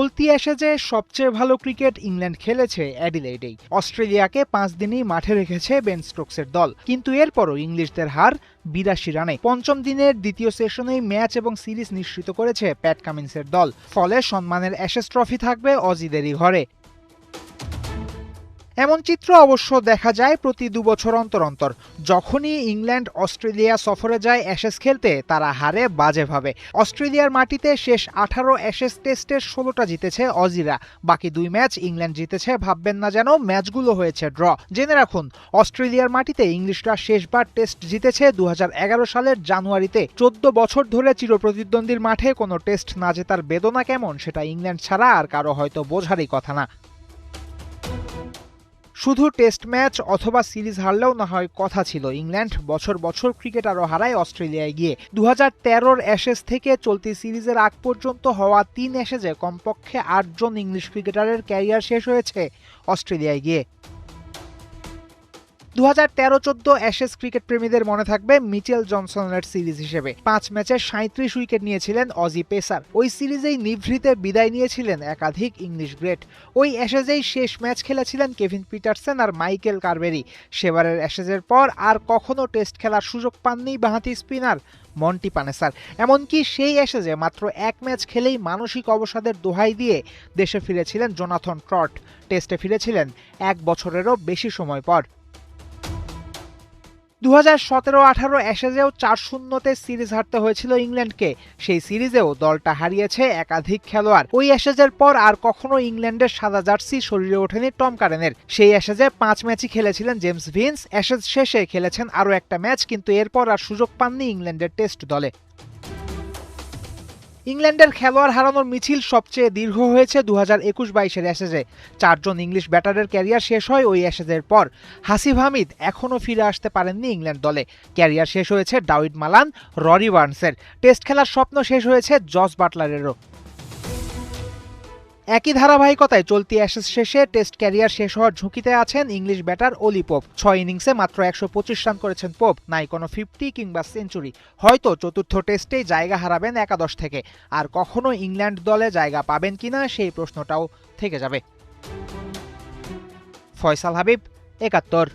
চলতি যে সবচেয়ে ভালো ক্রিকেট ইংল্যান্ড খেলেছে অ্যাডিলেডেই। অস্ট্রেলিয়াকে পাঁচ দিনই মাঠে রেখেছে বেন স্টোকসের দল। কিন্তু এরপরও ইংলিশদের হার বিরাশি রানে। পঞ্চম দিনের দ্বিতীয় সেশনেই ম্যাচ এবং সিরিজ নিশ্চিত করেছে প্যাট কামিন্সের দল। ফলে সম্মানের অ্যাশেস ট্রফি থাকবে অজিদেরই ঘরে। এমন চিত্র অবশ্য দেখা যায় প্রতি দু বছর অন্তর অন্তর। যখনই ইংল্যান্ড অস্ট্রেলিয়া সফরে যায় অ্যাশেস খেলতে, তারা হারে বাজেভাবে। অস্ট্রেলিয়ার মাটিতে শেষ আঠারো অ্যাশেস টেস্টের ষোলোটা জিতেছে অজিরা। বাকি দুই ম্যাচ ইংল্যান্ড জিতেছে, ভাববেন না যেন ম্যাচগুলো হয়েছে ড্র। জেনে রাখুন, অস্ট্রেলিয়ার মাটিতে ইংলিশরা শেষবার টেস্ট জিতেছে দু হাজার এগারো সালের জানুয়ারিতে। চোদ্দ বছর ধরে চিরপ্রতিদ্বন্দ্বীর মাঠে কোনো টেস্ট না জেতার বেদনা কেমন সেটা ইংল্যান্ড ছাড়া আর কারও হয়তো বোঝারই কথা না। শুধু টেস্ট ম্যাচ অথবা সিরিজ হারলেও না হয় কথা ছিল। ইংল্যান্ড বছর বছর ক্রিকেট আরও হারায় অস্ট্রেলিয়ায় গিয়ে। দু হাজার তেরোর অ্যাশেজ থেকে চলতি সিরিজের আগ পর্যন্ত হওয়া তিন অ্যাশেজে কমপক্ষে আটজন ইংলিশ ক্রিকেটারের ক্যারিয়ার শেষ হয়েছে অস্ট্রেলিয়ায় গিয়ে। দু হাজার তেরো, চোদ্দ অ্যাশেজ ক্রিকেট প্রেমীদের মনে থাকবে মিচেল জনসনের সিরিজ হিসেবে। পাঁচ ম্যাচে সাঁত্রিশ উইকেট নিয়েছিলেন অজি পেসার। ওই সিরিজেই নিভৃতে বিদায় নিয়েছিলেন একাধিক ইংলিশ গ্রেট। ওই অ্যাশেজেই শেষ ম্যাচ খেলেছিলেন কেভিন পিটারসেন আর মাইকেল কারবেরি। সেবারের অ্যাশেজের পর আর কখনো টেস্ট খেলার সুযোগ পাননি বাঁহাতি স্পিনার মন্টি পানেসার। এমনকি সেই অ্যাশেজে মাত্র এক ম্যাচ খেলেই মানসিক অবসাদের দোহাই দিয়ে দেশে ফিরেছিলেন জোনাথন ট্রট। টেস্টে ফিরেছিলেন এক বছরেরও বেশি সময় পর। দু হাজার সতেরো আঠারো অ্যাশেজেও চার শূন্যতে সিরিজ হারতে হয়েছিল ইংল্যান্ডকে। সেই সিরিজেও দলটা হারিয়েছে একাধিক খেলোয়াড়। ওই অ্যাশেজের পর আর কখনো ইংল্যান্ডের সাদা জার্সি শরীরে ওঠেনি টম কারেনের। সেই অ্যাশেজে পাঁচ ম্যাচই খেলেছিলেন জেমস ভিন্স। অ্যাশেজ শেষে খেলেছেন আরও একটা ম্যাচ, কিন্তু এরপর আর সুযোগ পাননি ইংল্যান্ডের টেস্ট দলে। ইংল্যান্ডের খেলোয়াড় হারানোর মিছিল সবচেয়ে দীর্ঘ হয়েছে দু হাজার একুশ বাইশের অ্যাসেজে চারজন ইংলিশ ব্যাটারের ক্যারিয়ার শেষ হয় ওই অ্যাসেজের পর। হাসিফ হামিদ এখনও ফিরে আসতে পারেননি ইংল্যান্ড দলে। ক্যারিয়ার শেষ হয়েছে ডাউড মালান, ররি ওয়ার্নসের টেস্ট খেলার স্বপ্ন শেষ হয়েছে জস বাটলারেরও। একই ধারাবাহিকতায় চলতি অ্যাশেজ শেষে টেস্ট ক্যারিয়ার শেষ হওয়ার ঝুঁকিতে আছেন ইংলিশ ব্যাটার অলি পোপ। ছয় ইনিংসে মাত্র একশো পঁচিশ রান করেছেন পোপ, নাই কোনো ফিফটি কিংবা সেঞ্চুরি। হয়তো চতুর্থ টেস্টেই জায়গা হারাবেন একাদশ থেকে। আর কখনো ইংল্যান্ড দলে জায়গা পাবেন কিনা সেই প্রশ্নটাও থেকে যাবে। ফয়সাল হাবিব, একাত্তর।